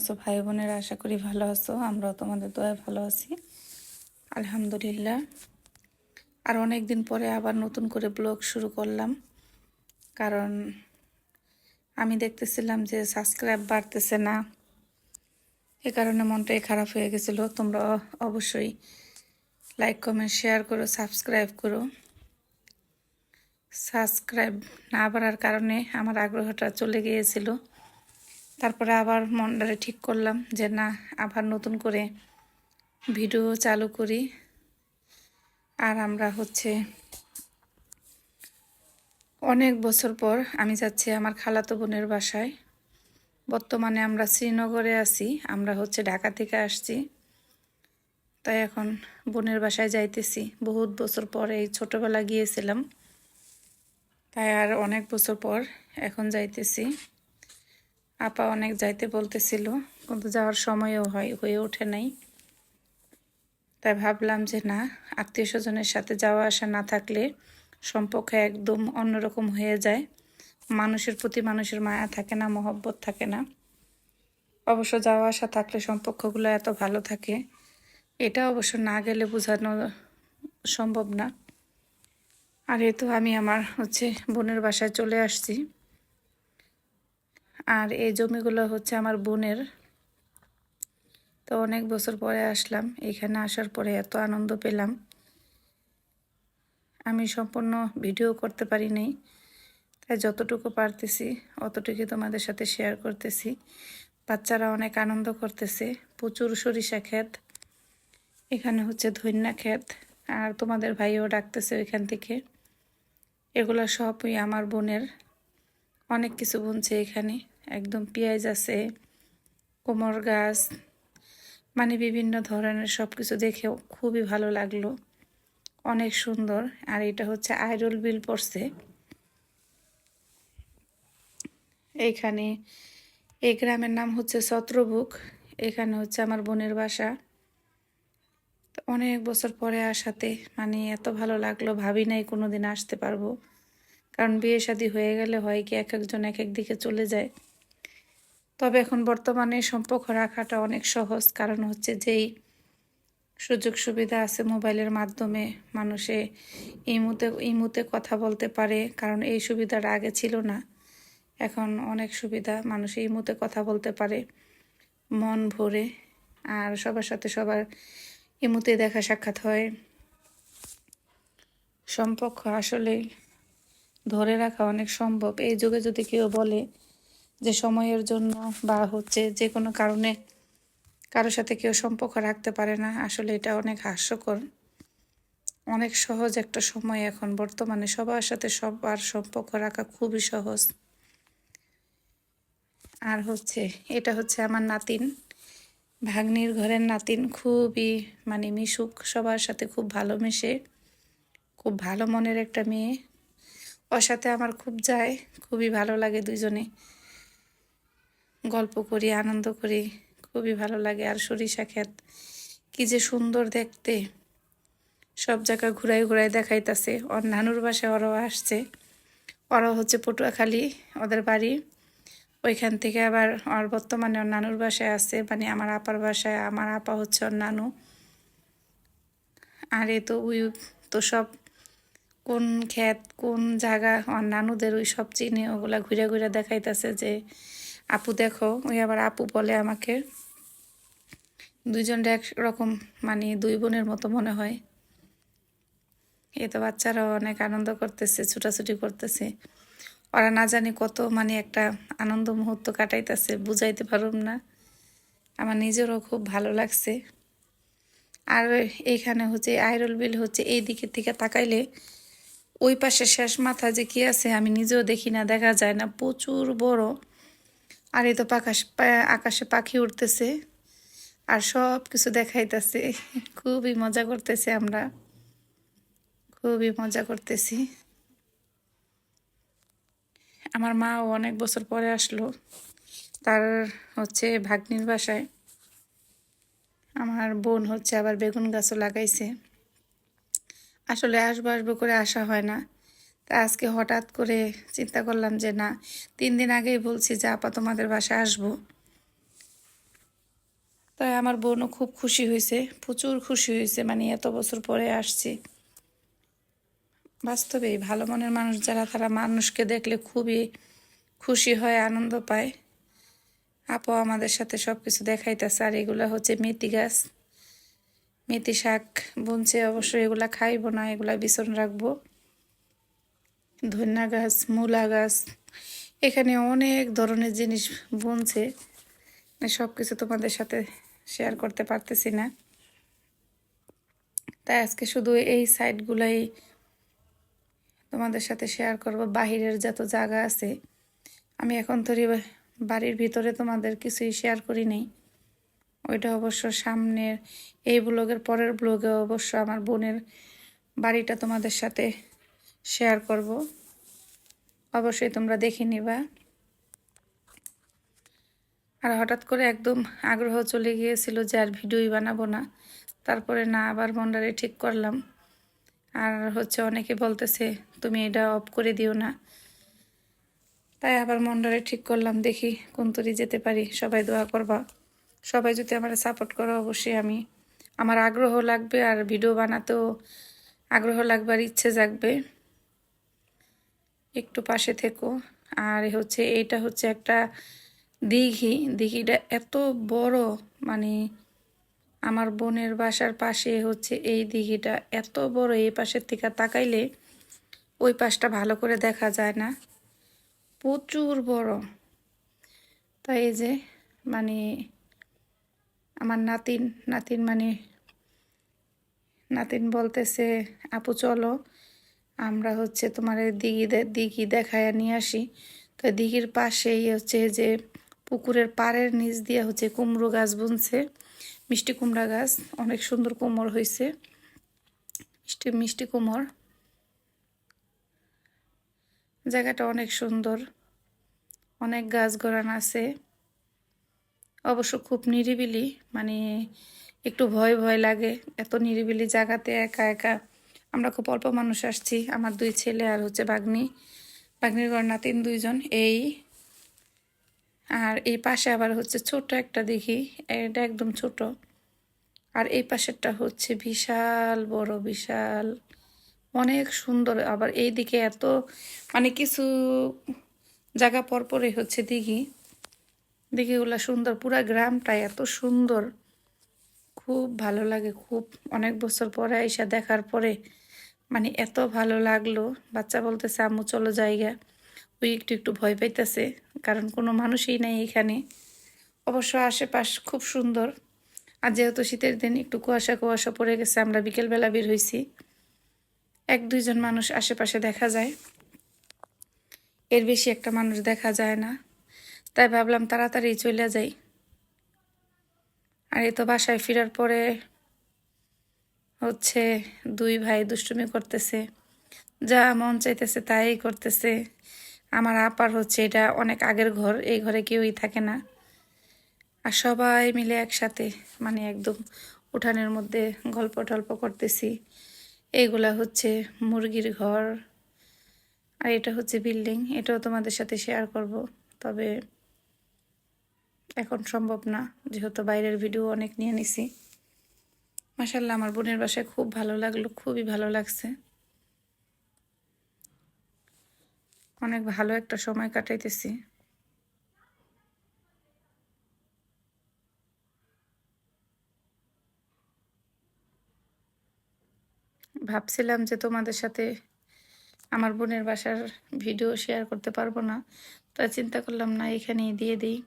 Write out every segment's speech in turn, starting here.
আছো ভাই বোনেরা আশা করি ভালো আছো। আমরাও তোমাদের দয়ায় ভালো আছি। আলহামদুলিল্লাহ। আর অনেক দিন পরে আবার নতুন করে ব্লগ শুরু করলাম। কারণ আমি দেখতেছিলাম যে সাবস্ক্রাইব বাড়তেছে না। এ কারণে মনটাই খারাপ হয়ে গেছিল। তোমরা অবশ্যই লাইক, কমেন্ট, শেয়ার করো, সাবস্ক্রাইব করো। সাবস্ক্রাইব না বাড়ার কারণে আমার আগ্রহটা চলে গিয়েছিল। তারপরে আবার মনটারে ঠিক করলাম যে না, আবার নতুন করে ভিডিও চালু করি। আর আমরা হচ্ছে অনেক বছর পর আমি যাচ্ছি আমার খালাতো বোনের বাসায়। বর্তমানে আমরা শ্রীনগরে আছি, আমরা হচ্ছে ঢাকা থেকে আসছি। তাই এখন বোনের বাসায় যাইতেছি। বহুত বছর পরে এই ছোটোবেলা গিয়েছিলাম। তাই আর অনেক বছর পর এখন যাইতেছি। আপা অনেক যাইতে বলতেছিল, কিন্তু যাওয়ার সময়ও হয়, হয়ে ওঠে নাই। তাই ভাবলাম যে না, আত্মীয় স্বজনের সাথে যাওয়া আসা না থাকলে সম্পর্ক একদম অন্যরকম হয়ে যায়। মানুষের প্রতি মানুষের মায়া থাকে না, মহব্বত থাকে না। অবশ্য যাওয়া আসা থাকলে সম্পর্কগুলো এত ভালো থাকে, এটা অবশ্য না গেলে বোঝানো সম্ভব না। আর এই তো আমি আমার হচ্ছে বোনের বাসায় চলে আসছি। আর এই জমিগুলো হচ্ছে আমার বোনের। তো অনেক বছর পরে আসলাম। এখানে আসার পরে এত আনন্দ পেলাম। আমি সম্পূর্ণ ভিডিও করতে পারি নাই। তাই যতটুকু পারতেছি অতটুকু তোমাদের সাথে শেয়ার করতেছি। বাচ্চারা অনেক আনন্দ করতেছে। প্রচুর সরিষা ক্ষেত। এখানে হচ্ছে ধন্যা ক্ষেত। আর তোমাদের ভাইও ডাকতেছে ওইখান থেকে। এগুলো সবই আমার বোনের। অনেক কিছু বুনছে এখানে। একদম পেঁয়াজ আছে, কোমর গাছ মানে বিভিন্ন ধরনের সব কিছু দেখেও খুবই ভালো লাগল। অনেক সুন্দর। আর এটা হচ্ছে আইরল বিল পড়ছে। এইখানে এই গ্রামের নাম হচ্ছে ছত্রবুক এখানে হচ্ছে আমার বোনের বাসা। অনেক বছর পরে আসাতে মানে এত ভালো লাগল, ভাবি নাই কোনো দিন আসতে পারব। কারণ বিয়ে শাদি হয়ে গেলে হয় কি এক একজন এক এক দিকে চলে যায়। তবে এখন বর্তমানে সম্পর্ক রাখাটা অনেক সহজ। কারণ হচ্ছে যেই সুযোগ সুবিধা আছে মোবাইলের মাধ্যমে মানুষে ইমুতে ইমুতে কথা বলতে পারে, কারণ এই সুবিধাটা আগে ছিল না। এখন অনেক সুবিধা, মানুষ ইমুতে কথা বলতে পারে, মন ভরে, আর সবার সাথে সবার ইমুতে দেখা সাক্ষাৎ হয়। সম্পর্ক আসলে ধরে রাখা অনেক সম্ভব। এই যুগে যদি কেউ বলে যে সময়ের জন্য বা হচ্ছে যে কোনো কারণে কারোর সাথে কেউ সম্পর্ক রাখতে পারে না, আসলে এটা অনেক হাস্যকর। অনেক সহজ একটা সময় এখন। বর্তমানে সবার সাথে সবার সম্পর্ক রাখা খুবই সহজ। আর হচ্ছে, এটা হচ্ছে আমার নাতিন। ভাগ্নির ঘরের নাতিন খুবই মানে মিশুক, সবার সাথে খুব ভালো মেশে, খুব ভালো মনের একটা মেয়ে। ওর সাথে আমার খুব যায়, খুবই ভালো লাগে দুজনে গল্প করি, আনন্দ করি, খুবই ভালো লাগে। আর সরিষা ক্ষেত, কি যে সুন্দর দেখতে। সব জায়গা ঘুরাই ঘুরাই দেখাইতেছে। ওর নানুর বাসায় ওরাও আসছে। ওরাও হচ্ছে পটুয়াখালী, ওদের বাড়ি। ওইখান থেকে আবার আর বর্তমানে ওর নানুর বাসায় আছে। মানে আমার আপার বাসায়, আমার আপা হচ্ছে ওর নানু আর এ তো ওই তো সব কোন ক্ষেত, কোন জায়গা ওর নানুদের ওই সব চিনে, ওগুলা ঘুরে ঘুরে দেখাইতেছে যে আপু দেখো, ওই আবার আপু বলে আমাকে। দুইজনটা একরকম মানে দুই বোনের মতো মনে হয়। এ তো বাচ্চারাও অনেক আনন্দ করতেছে, ছুটাছুটি করতেছে। ওরা না জানি কত মানে একটা আনন্দ মুহূর্ত কাটাইতেছে, বুঝাইতে পারুম না। আমার নিজেরও খুব ভালো লাগছে। আর এইখানে হচ্ছে, আইরল বিল হচ্ছে, এই দিকের থেকে তাকাইলে ওই পাশে শেষ মাথা যে কি আছে, আমি নিজেও দেখি না, দেখা যায় না, প্রচুর বড়। আর এ তো পাকাশ আকাশে পাখি উঠতেছে আর সব কিছু দেখাইতেছে। খুবই মজা করতেছে আমরা। খুবই মজা করতেছি। আমার মাও অনেক বছর পরে আসলো। তার হচ্ছে ভাগ্নির বাসায়। আমার বোন হচ্ছে আবার বেগুন গাছও লাগাইছে। আসলে আসব আসব করে আসা হয় না। তা আজকে হঠাৎ করে চিন্তা করলাম যে না, তিন দিন আগেই বলছি যে, আপা, তোমাদের বাসায় আসব। তাই আমার বোনও খুব খুশি হয়েছে, প্রচুর খুশি হয়েছে মানে এত বছর পরে আসছি। বাস্তবেই ভালো মনের মানুষ যারা, তারা মানুষকে দেখলে খুবই খুশি হয়, আনন্দ পায়। আপু আমাদের সাথে সব কিছু দেখাইতেছে, আর এগুলো হচ্ছে মেথি গাছ। মেথি শাক বুনছে অবশ্যই এগুলা খাইবো না, এগুলা বিছন রাখব। ধন্যা গাছ, মূলা গাছ, এখানে অনেক ধরনের জিনিস বুনছে। সব কিছু তোমাদের সাথে শেয়ার করতে পারতেছি না। তাই আজকে শুধু এই সাইডগুলাই তোমাদের সাথে শেয়ার করব। বাহিরের যত জায়গা আছে, আমি এখন তৈরি বাড়ির ভিতরে তোমাদের কিছুই শেয়ার করি নেই। ওইটা অবশ্য সামনের এই ব্লগের পরের ব্লগে অবশ্য আমার বোনের বাড়িটা তোমাদের সাথে শেয়ার করব। অবশ্যই তোমরা দেখে নিবা। আর হঠাৎ করে একদম আগ্রহ চলে গিয়েছিল যে আর ভিডিওই বানাবো না। তারপরে না, আবার মন্ডারে ঠিক করলাম। আর হচ্ছে অনেকে বলতেছে, তুমি এটা অফ করে দিও না। তাই আবার মন্ডারে ঠিক করলাম, দেখি কোন তরি যেতে পারি। সবাই দোয়া করবা। সবাই যদি আমার সাপোর্ট করো, অবশ্যই আমি, আমার আগ্রহ লাগবে আর ভিডিও বানাতেও আগ্রহ লাগবার ইচ্ছে জাগবে। একটু পাশে থেকো। আর হচ্ছে এটা হচ্ছে একটা দিঘি। দিঘিটা এত বড় মানে আমার বোনের বাসার পাশে হচ্ছে এই দিঘিটা এত বড়, এই পাশের থেকে তাকাইলে ওই পাশটা ভালো করে দেখা যায় না। প্রচুর বড়। তাই এই যে মানে আমার নাতিন নাতিন মানে নাতিন বলতেছে, আপু চলো। আমরা হচ্ছে তোমার দিঘি দিঘি দেখায় নিয়ে আসি। তো দিঘির পাশেই হচ্ছে যে পুকুরের পাড়ের নিচ দিয়ে হচ্ছে কুমড়ো গাছ বুনছে, মিষ্টি কুমড়া গাছ, অনেক সুন্দর কোমর হয়েছে মিষ্টি মিষ্টি কোমর জায়গাটা অনেক সুন্দর, অনেক গাছ গড়ান আছে। অবশ্য খুব নিরিবিলি মানে একটু ভয় ভয় লাগে, এত নিরিবিলি জায়গাতে একা একা আমরা খুব অল্প মানুষ আসছি। আমার দুই ছেলে আর হচ্ছে বাগনি বাগনির ঘর নাতিন দুইজন, এই। আর এই পাশে আবার হচ্ছে ছোট একটা দেখি, এটা একদম ছোট। আর এই পাশেরটা হচ্ছে বিশাল, বড় বিশাল। অনেক সুন্দর, আবার এই দিকে এত মানে কিছু জায়গা পরপরে হচ্ছে দিঘি দিঘিগুলো সুন্দর, পুরা গ্রামটা এত সুন্দর। খুব ভালো লাগে, খুব। অনেক বছর পরে এসে দেখার পরে মানে এত ভালো লাগল। বাচ্চা বলতেছে, আম্মু, চলো জায়গা। ওই একটু একটু ভয় পাইতেছে, কারণ কোনো মানুষই নেই এখানে। অবশ্য আশেপাশ খুব সুন্দর। আর যেহেতু শীতের দিন একটু কুয়াশা কুয়াশা পড়ে গেছে, আমরা বিকেলবেলা বের হয়েছি এক দুইজন মানুষ আশেপাশে দেখা যায়। এর বেশি একটা মানুষ দেখা যায় না। তাই ভাবলাম তাড়াতাড়ি চলে যাই। আর এ তো বাসায় ফেরার পরে হচ্ছে দুই ভাই দুষ্টুমি করতেছে, যা মন চাইতেছে তাই করতেছে। আমার আপার হচ্ছে এটা অনেক আগের ঘর, এই ঘরে কেউই থাকে না। আর সবাই মিলে একসাথে মানে একদম উঠানের মধ্যে গল্প টল্প করতেছি। এইগুলা হচ্ছে মুরগির ঘর, আর এটা হচ্ছে বিল্ডিং, এটাও তোমাদের সাথে শেয়ার করব। তবে এখন সম্ভব না, যেহেতু বাইরের ভিডিও অনেক নিয়ে নিছি। মাসাল্লাহ আমার বোনের বাসায় খুব ভালো লাগল, খুবই ভালো লাগছে। অনেক ভালো একটা সময় কাটাইতেছি। ভাবছিলাম যে তোমাদের সাথে আমার বোনের বাসার ভিডিও শেয়ার করতে পারব না তা চিন্তা করলাম, না, এখানেই দিয়ে দিই।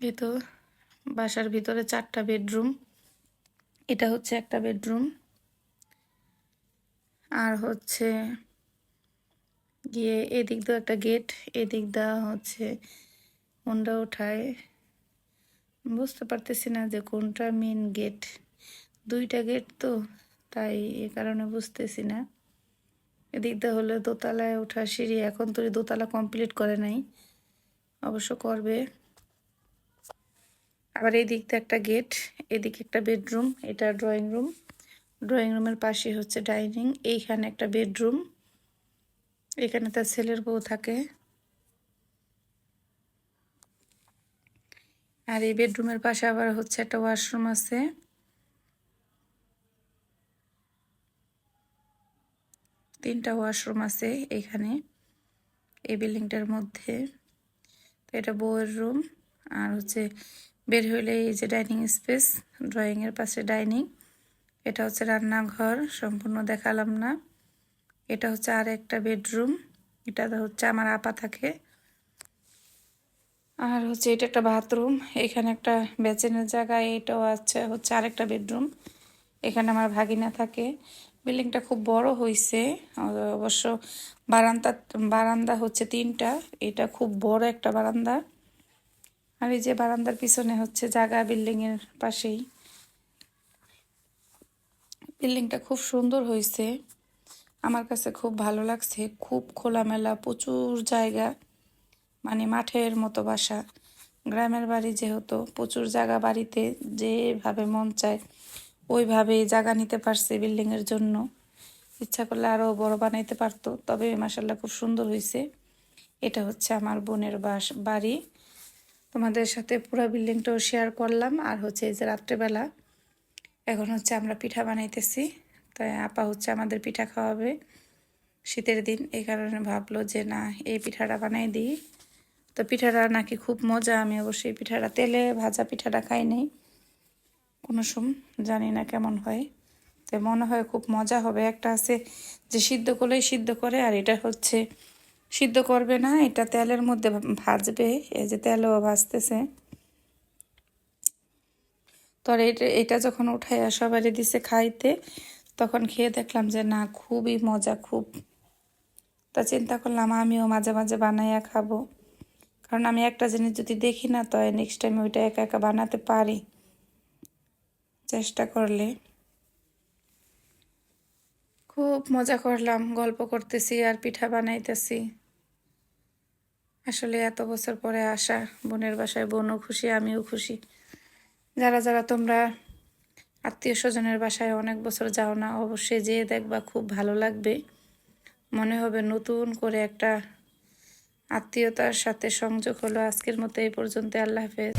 যেহেতু বাসার ভিতরে চারটা বেডরুম। এটা হচ্ছে একটা বেডরুম। আর হচ্ছে গিয়ে এদিক দিয়ে একটা গেট, এদিক দা হচ্ছে কোনটা ওঠায় বুঝতে পারতেছি না যে কোনটা মেন গেট দুইটা গেট তো, তাই এ কারণে বুঝতেছি না। এদিক দিয়ে হলে দোতলায় ওঠা সিঁড়ি এখন তো দোতলা কমপ্লিট করে নাই। অবশ্য করবে। আবার এই দিকটা একটা গেট, এদিকে একটা বেডরুম, এটা ড্রয়িং রুম। ড্রয়িং রুমের পাশে হচ্ছে ডাইনিং, এইখানে একটা বেডরুম। এখানে তার ছেলের বউ থাকে। আর এই বেডরুমের পাশে আবার হচ্ছে একটা ওয়াশরুম আছে। তিনটা ওয়াশরুম আছে এখানে, এই বিল্ডিংটার মধ্যে। এটা বউয়ের রুম, আর হচ্ছে বের হইলে এই যে ডাইনিং স্পেস ড্রয়িংয়ের পাশে ডাইনিং, এটা হচ্ছে রান্নাঘর, সম্পূর্ণ দেখালাম না। এটা হচ্ছে আর একটা বেডরুম, এটা হচ্ছে আমার আপা থাকে। আর হচ্ছে এটা একটা বাথরুম, এখানে একটা বেচেনের জায়গা এটাও আছে, হচ্ছে আরেকটা বেডরুম। এখানে আমার ভাগিনা থাকে। বিল্ডিংটা খুব বড় হয়েছে অবশ্য বারান্দা বারান্দা হচ্ছে তিনটা, এটা খুব বড় একটা বারান্দা। আর এই যে বারান্দার পিছনে হচ্ছে জায়গা বিল্ডিংয়ের পাশেই। বিল্ডিংটা খুব সুন্দর হয়েছে। আমার কাছে খুব ভালো লাগছে। খুব খোলামেলা, প্রচুর জায়গা মানে মাঠের মতো বাসা। গ্রামের বাড়ি যেহেতু, প্রচুর জায়গা বাড়িতে, যেভাবে মন চায়, ওইভাবে জায়গা নিতে পারছে বিল্ডিংয়ের জন্য। ইচ্ছা করলে আরও বড় বানাইতে পারতো, তবে মাসাল্লাহ খুব সুন্দর হয়েছে। এটা হচ্ছে আমার বোনের বাস, বাড়ি। তোমাদের সাথে পুরো বিল্ডিংটাও শেয়ার করলাম। আর হচ্ছে এই যে রাত্রেবেলা, এখন হচ্ছে আমরা পিঠা বানাইতেছি। তাই আপা হচ্ছে আমাদের পিঠা খাওয়াবে শীতের দিন, এই কারণে ভাবলো যে না, এই পিঠাটা বানাই দিই। তো পিঠাটা নাকি খুব মজা, আমি অবশ্যই পিঠাটা তেলে ভাজা পিঠাটা খাই নেই। কোনো সম, জানি না কেমন হয়। তো মনে হয় খুব মজা হবে। একটা আছে যে সিদ্ধ করলেই সিদ্ধ করে, আর এটা হচ্ছে সিদ্ধ করবে না, এটা তেলের মধ্যে ভাজবে, এই যে তেলও ভাজতেছে। তো এটা এটা যখন উঠাইয়া সবারই দিছে খাইতে, তখন খেয়ে দেখলাম যে না, খুবই মজা, খুব। তা চিন্তা করলাম আমিও মাঝে মাঝে বানাইয়া খাব। কারণ আমি একটা জিনিস যদি দেখি না, তো নেক্সট টাইম ওইটা একা একা বানাতে পারি। চেষ্টা করলে। খুব মজা করলাম, গল্প করতেছি আর পিঠা বানাইতেছি। আসলে এত বছর পরে আসা, বোনের বাসায় বোনও খুশি, আমিও খুশি। যারা যারা তোমরা আত্মীয় স্বজনের বাসায় অনেক বছর যাও না, অবশ্যই যেয়ে দেখবা খুব ভালো লাগবে। মনে হবে নতুন করে একটা আত্মীয়তার সাথে সংযোগ হলো। আজকের মতো এই পর্যন্ত আল্লাহ হাফেজ।